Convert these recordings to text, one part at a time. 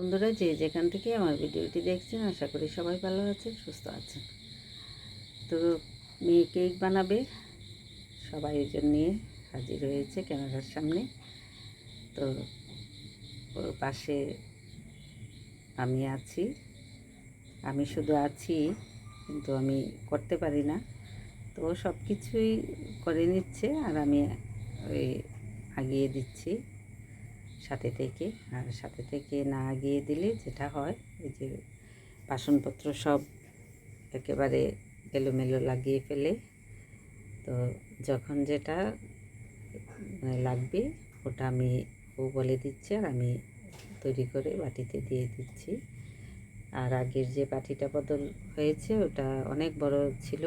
বন্ধুরা, যে যেখান থেকে আমার ভিডিওটি দেখছেন, আশা করি সবাই ভালো আছেন, সুস্থ আছেন। তো মেয়ে কেক বানাবে, সবাই ওজন নিয়ে হাজির হয়েছে ক্যামেরার সামনে। তো ওর পাশে আমি আছি। আমি শুধু আছি, কিন্তু আমি করতে পারি না। তো সব কিছুই করে নিচ্ছে, আর আমি ওই আগিয়ে দিচ্ছি। সাথে থেকে, আর সাথে থেকে না আগিয়ে দিলে যেটা হয় ওই যে বাসনপত্র সব একেবারে এলোমেলো লাগিয়ে ফেলে। তো যখন যেটা মানে লাগবে, ওটা আমি ও বলে দিচ্ছে আর আমি তৈরি করে বাটিতে দিয়ে দিচ্ছি। আর আগের যে বাটিটা বদল হয়েছে, ওটা অনেক বড় ছিল।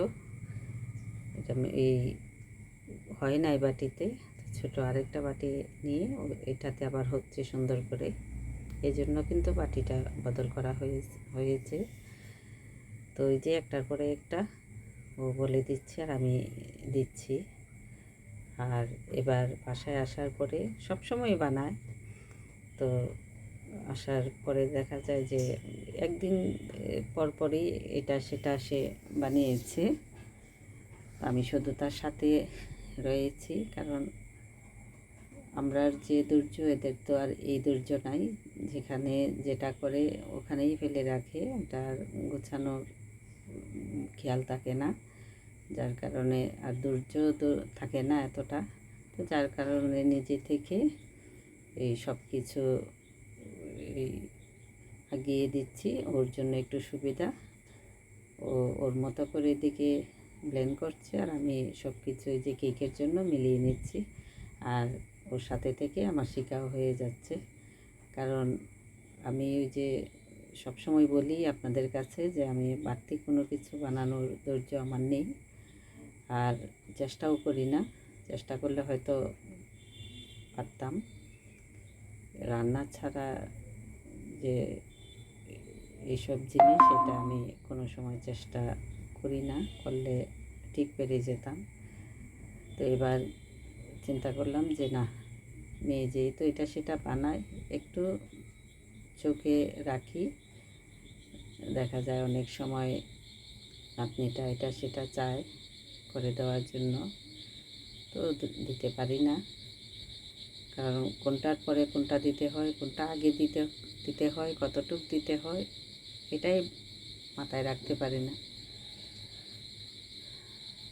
এটা এই হয় না এই বাটিতে। ছোট আরেকটা বাটি নিয়ে এটাতে আবার হচ্ছে সুন্দর করে। এই জন্য কিন্তু বাটিটা বদল করা হয়ে- হয়েছে। তো ওই যে একটার পরে একটা ও বলে দিচ্ছে আর আমি দিচ্ছি। আর এবার বাসায় আসার পরে সব সময় বানায়। তো আসার পরে দেখা যায় যে একদিন এ, পর পরই এটা সেটা সে বানিয়েছে। আমি শুধু তার সাথে রয়েছি কারণ আমরার যে দুর্য, এদের তো আর এই দুর্য নাই। যেখানে যেটা করে ওখানেই ফেলে রাখে তার গোছানোর খেয়াল থাকে না। যার কারণে আর দুর্য থাকে না এতটা। তো যার কারণে নিজে থেকে এই সব কিছু এই আগিয়ে দিচ্ছি। ওর জন্য একটু সুবিধা। ও ওর মতো করে এদিকে ব্লেন্ড করছে আর আমি সব কিছু এই যে কেকের জন্য মিলিয়ে নিচ্ছি। আর ওর সাথে থেকে আমার শেখাও হয়ে যাচ্ছে। কারণ আমি ওই যে সবসময় বলি আপনাদের কাছে যে আমি বাড়তি কোনো কিছু বানানোর ধৈর্য আমার নেই। আর চেষ্টাও করি না। চেষ্টা করলে হয়তো পারতাম। রান্না ছাড়া যে এইসব জিনিস, এটা আমি কোনো সময় চেষ্টা করি না। করলে ঠিক পেরে যেতাম। তো এবার চিন্তা করলাম যে না মেয়ে যেহেতু এটা সেটা বানায়, একটু চোখে রাখি। দেখা যায় অনেক সময় নাতনিটা এটা সেটা চায় করে দেওয়ার জন্য। তো দিতে পারি না। কারণ কোনটার পরে কোনটা দিতে হয়, কোনটা আগে দিতে দিতে হয়, কতটুক দিতে হয়, এটাই মাথায় রাখতে পারি না।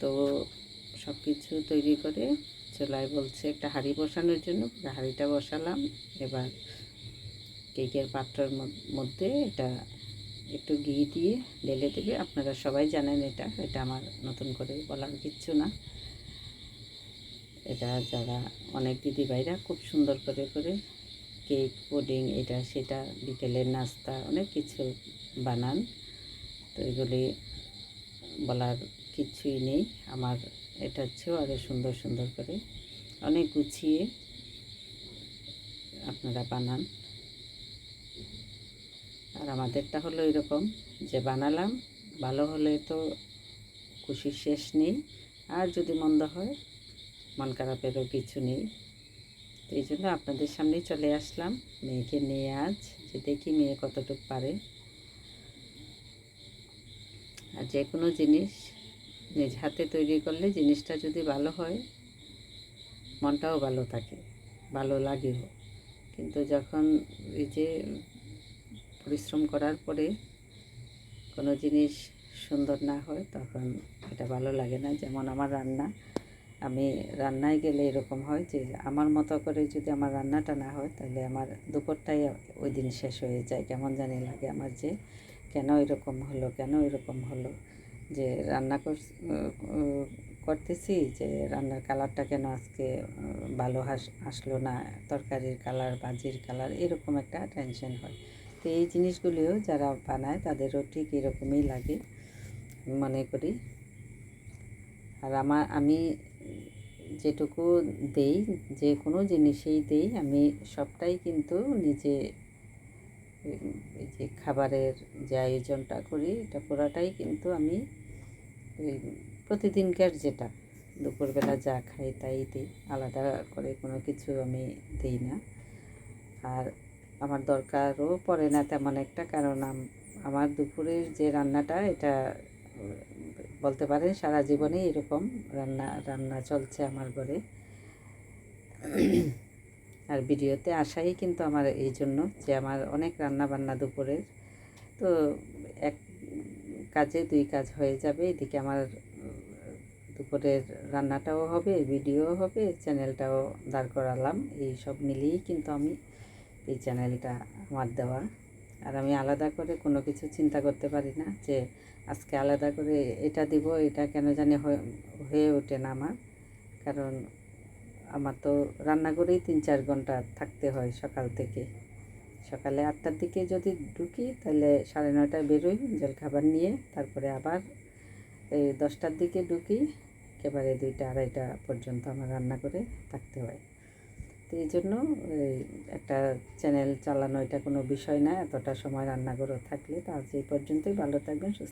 তো সব কিছু তৈরি করে চোলায় বলছে একটা হাঁড়ি বসানোর জন্য হাঁড়িটা বসালাম। এবার কেকের পাত্রের মধ্যে এটা একটু ঘি দিয়ে ঢেলে দেবে। আপনারা সবাই জানেন এটা এটা আমার নতুন করে বলার কিচ্ছু না। এটা যারা অনেক দিদিভাইরা খুব সুন্দর করে করে কেক, পুডিং, এটা সেটা বিকেলের নাস্তা, অনেক কিছু বানান। তো এগুলি বলার কিছুই নেই। আমার এটা হচ্ছেও আরও সুন্দর সুন্দর করে। অনেক গুছিয়ে আপনারা বানান। আর আমাদেরটা হলো এরকম যে বানালাম, ভালো হলে তো খুশির শেষ নেই। আর যদি মন্দ হয়, মন খারাপেরও কিছু নেই। তো এই জন্য আপনাদের সামনেই চলে আসলাম। মেয়েকে নিয়ে আজ যে দেখি মেয়ে কতটুকু পারে। আর যে কোনো জিনিস নিজ হাতে তৈরি করলে জিনিসটা যদি ভালো হয়, মনটাও ভালো থাকে, ভালো লাগেও। কিন্তু যখন এই যে পরিশ্রম করার পরে কোনো জিনিস সুন্দর না হয়, তখন এটা ভালো লাগে না। যেমন আমার রান্না, আমি রান্নায় গেলে এরকম হয় যে আমার মতো করে যদি আমার রান্নাটা না হয়, তাহলে আমার দুপুরটাই ওই দিন শেষ হয়ে যায়। কেমন জানি লাগে আমার যে, কেন এরকম হলো, কেন এরকম হলো। যে রান্না কর করতেছি যে রান্নার কালারটা কেন আজকে ভালো হাস, আসলো না, তরকারির কালার, ভাজির কালার, এরকম একটা টেনশন হয়। তো এই জিনিসগুলিও যারা বানায় তাদেরও ঠিক এরকমই লাগে, মনে করি। আর আমার, আমি যেটুকু দেই, যে কোনো জিনিসেই দেই, আমি সবটাই কিন্তু নিজে এই যে খাবারের যে আয়োজনটা করি, এটা পুরাটাই কিন্তু আমি ওই প্রতিদিনকার যেটা, দুপুরবেলা যা খাই তাই দিই, আলাদা করে কোনো কিছু আমি দিই না। আর আমার দরকারও পড়ে না তেমন একটা, কারণ আমার দুপুরের যে রান্নাটা, এটা বলতে পারেন সারা জীবনেই এরকম রান্না রান্না চলছে আমার ঘরে। আর ভিডিওতে আসাই কিন্তু আমার এই জন্য যে আমার অনেক রান্না বান্না দুপুরের। তো এক কাজে দুই কাজ হয়ে যাবে, এদিকে আমার দুপুরের রান্নাটাও হবে ভিডিও হবে, চ্যানেলটাও দাঁড় করালাম। এই সব মিলিয়েই কিন্তু আমি এই চ্যানেলটা আমার দেওয়া। আর আমি আলাদা করে কোনো কিছু চিন্তা করতে পারি না যে আজকে আলাদা করে এটা দিব, এটা কেন জানি হয়ে হয়ে ওঠে না আমার। কারণ আমার তো রান্নাঘরেই তিন চার ঘণ্টা থাকতে হয় সকাল থেকে। সকালে আটটার দিকে যদি ঢুকি, তাহলে সাড়ে নয়টায় বেরোই জলখাবার নিয়ে, তারপরে আবার এই দশটার দিকে ঢুকি, একেবারে দুইটা আড়াইটা পর্যন্ত আমার রান্না করে থাকতে হয়। তো এই জন্য একটা চ্যানেল চালানো এটা কোনো বিষয় না, এতটা সময় রান্নাঘরও থাকলে। তো আজ এই পর্যন্তই, ভালো থাকবেন, সুস্থ